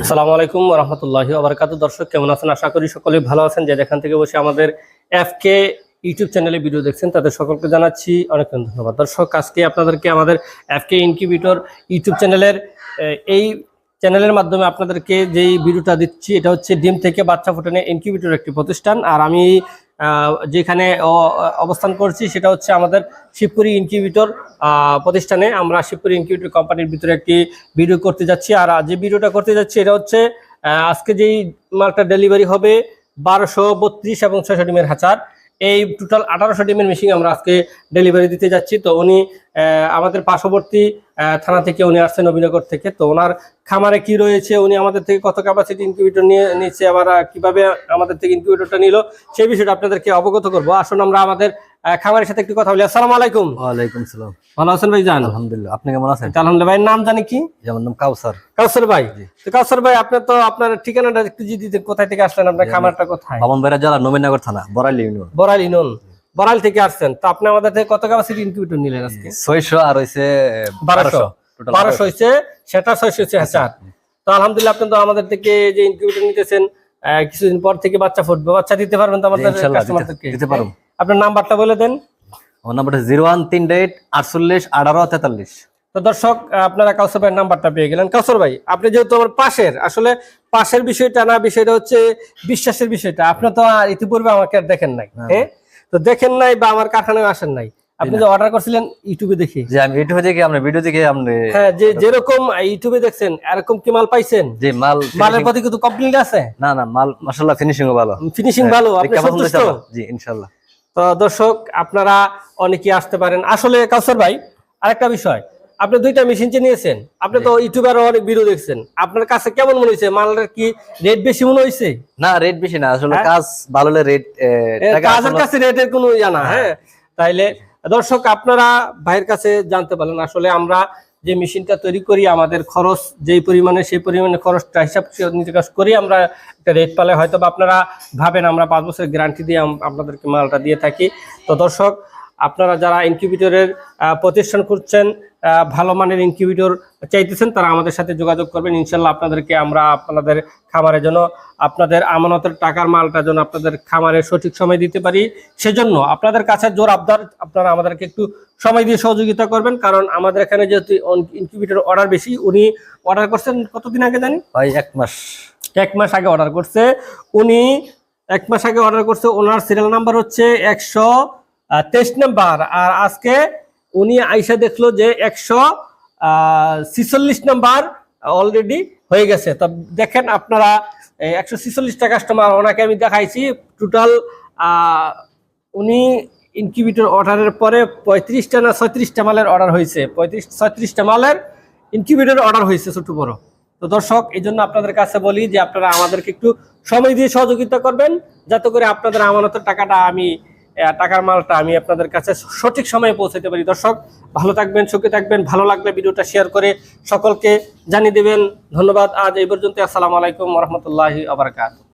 আসসালামু আলাইকুম রহমতুল্লাহ আবরকাত দর্শক, কেমন আছেন? আশা করি সকলে ভালো আছেন। যে যেখান থেকে বসে আমাদের এফকে ইউটিউব চ্যানেলে ভিডিও দেখছেন, তাদের সকলকে জানাচ্ছি অনেক অনেক ধন্যবাদ। দর্শক, আজকে আপনাদেরকে আমাদের এফকে ইনকিউবিটর ইউটিউব চ্যানেলের এই চ্যানেলের মাধ্যমে আপনাদেরকে যেই ভিডিওটা দিচ্ছি, এটা হচ্ছে ডিম থেকে বাচ্চা ফুটানে ইনকিউবিটর একটি প্রতিষ্ঠান। আর আমি যেখানে অবস্থান করছি, সেটা হচ্ছে আমাদের শিবপুরি ইনকিউবিটর প্রতিষ্ঠানে। আমরা শিবপুরি ইনকিউবিটর কোম্পানির ভিতরে একটি ভিডিও করতে যাচ্ছি। আর যে ভিডিওটা করতে যাচ্ছি, এটা হচ্ছে আজকে যেই মালটা ডেলিভারি হবে, বারোশো বত্রিশ এবং ছয়শো ডিমের হাজার এই টোটাল আঠারোশো ডিমের মেশিন আমরা আজকে ডেলিভারি দিতে যাচ্ছি। তো উনি আমাদের পার্শ্ববর্তী থানা থেকে উনি আসছেন নবীনগর থেকে। তো ওনার খামারে কি রয়েছে, উনি আমাদের থেকে কত ক্যাপাসিটি ইনকিউবেটর নিয়ে নিচ্ছে, আবার কীভাবে আমাদের থেকে ইনকিউবেটরটা নিল সেই বিষয়টা আপনাদেরকে অবগত করব। আসুন আমরা আমাদের খামারের সাথে একটু কথা বলি। আসসালামু আলাইকুম। ওয়ালাইকুম সালাম। ভালো আছেন ভাই জান আলহামদুলিল্লাহ। আপনি কেমন আছেন? আলহামদুলিল্লাহ ভাইয়ের নাম জানি কি? যেমন নাম কাউসার। কাউসার ভাই। জি। তো কাউসার ভাই আপনি তো আপনার ঠিকানাটা একটু যদি দিতেন, কোথায় থেকে আসলেন আপনার খামারটা কোথায়? বামনবাড়িয়া জেলা নবীনগর থানা বরাইল ইউনিয়ন। বড়াল ইনন বড়াল থেকে আসছেন। তো আপনি আমাদের থেকে কত ক্যাপাসিটি ইনকিউবেটর নিলেন আজকে? ছয়শো আর হয়েছে বারোশো। টোটাল বারোশো। হয়েছে সেটা ছয়শো হচ্ছে হাজার তো আলহামদুলিল্লাহ আপনি তো আমাদের থেকে যে ইনকিউবেটর নিতেছেন আহ, কিছুদিন পর থেকে বাচ্চা ফুটবে। বাচ্চা দিতে পারবেন তো আমাদের কাস্টমারদেরকে দিতে পারব। আপনার নাম্বারটা বলে দেন। আমার নাম্বারটা জিরো ওয়ান তিন এইট আটচল্লিশ আঠারো তেতাল্লিশ। তো দর্শক আপনারা কাউসার ভাইয়ের নাম্বারটা পেয়ে গেলেন। কাউসার ভাই আপনি যেহেতু আমার পাশের আসলে পাশের বিষয়টা না বিষয়টা হচ্ছে বিশ্বাসের বিষয়টা। আপনি তো আর ইতিপূর্বে আমাকে আর দেখেন নাই হ্যাঁ। তো দেখেন নাই বা আমার কারখানায় আসেন নাই। আপনি যে অর্ডার করছিলেন ইউটিউবে দেখে। যে আমি ইউটিউবে দেখে আমরা ভিডিও দেখে আপনি হ্যাঁ যে যেরকম ইউটিউবে দেখছেন এরকম কি মাল পাইছেন? যে মাল মালের প্রতি কিন্তু কমপ্লেন্ট আছে? না না মাল ফিনিশিং ভালো। ফিনিশিং ভালো আপনি সন্তুষ্ট? জি ইনশাল্লাহ তো দর্শক আপনারা অনেকেই আসতে পারেন। আসলে কাউসার ভাই আরেকটা বিষয়। আপনি দুইটা মেশিন নিয়েছেন। আপনি তো ইউটিউবার অনেক ভিডিও দেখছেন। আপনার কাছে কেমন মনে হয়েছে? মালের কি রেট বেশি মনে হয়েছে? না রেট বেশি না। আসলে হ্যাঁ? কাজ ভালো রেট কাজের কাছে রেটের কোনো জানা হ্যাঁ। তাইলে দর্শক আপনারা ভাইয়ের কাছে জানতে পারলেন আসলে আমরা যে মেশিনটা তৈরি করি, আমাদের খরচ যেই পরিমাণে, সেই পরিমাণে খরচটা হিসাব নিকাশ করি, আমরা একটা রেট পালে হয়তো বা আপনারা ভাবেন, আমরা পাঁচ বছরের গ্যারান্টি দিয়ে আপনাদেরকে মালটা দিয়ে থাকি। তো দর্শক আপনারা যারা ইনকিউবেটরের প্রতিষ্ঠান করছেন ভালো মানের ইনকিউবেটর চাইতেছেন তারা আমাদের সাথে যোগাযোগ করবেন। ইনশাল্লাহ আপনাদেরকে আমরা আপনাদের খামারের জন্য আপনাদের আমানতের টাকার মালটা যেন আপনাদের খামারে সঠিক সময় দিতে পারি। সেজন্য আপনাদের কাছে জোর আবদার আপনারা আমাদেরকে একটু সময় দিয়ে সহযোগিতা করবেন কারণ আমাদের এখানে যেহেতু ইনকিউবেটর অর্ডার বেশি উনি অর্ডার করছেন কতদিন আগে জানি? ভাই এক মাস। এক মাস আগে অর্ডার করছে। উনি এক মাস আগে অর্ডার করছে ওনার সিরিয়াল নাম্বার হচ্ছে একশো তেইশ নাম্বার আর আজকে উনি আইসা দেখল যে একশো ছিচল্লিশ নাম্বার অলরেডি হয়ে গেছে। তো দেখেন আপনারা একশো ছিচল্লিশটা কাস্টমার ওনাকে আমি দেখাইছি। টোটাল উনি ইনকিউবেটর অর্ডারের পরে পঁয়ত্রিশটা না ছয়ত্রিশটা মালের অর্ডার হয়েছে। পঁয়ত্রিশ, ছয়ত্রিশটা মালের ইনকিউবেটর অর্ডার হয়েছে ছোট বড়। তো দর্শক এই জন্য আপনাদের কাছে বলি যে আপনারা আমাদেরকে একটু সময় দিয়ে সহযোগিতা করবেন। যাতে করে আপনাদের আমানতের টাকাটা আমি টাকার মালটা আমি আপনাদের কাছে সঠিক সময়ে পৌঁছাতে পারি। দর্শক, ভালো থাকবেন, সুখে থাকবেন, ভালো লাগলে ভিডিওটা শেয়ার করে সকলকে জানিয়ে দেবেন। ধন্যবাদ। আজ এই পর্যন্ত আসসালামু আলাইকুম রহমতুল্লাহি আবরকাত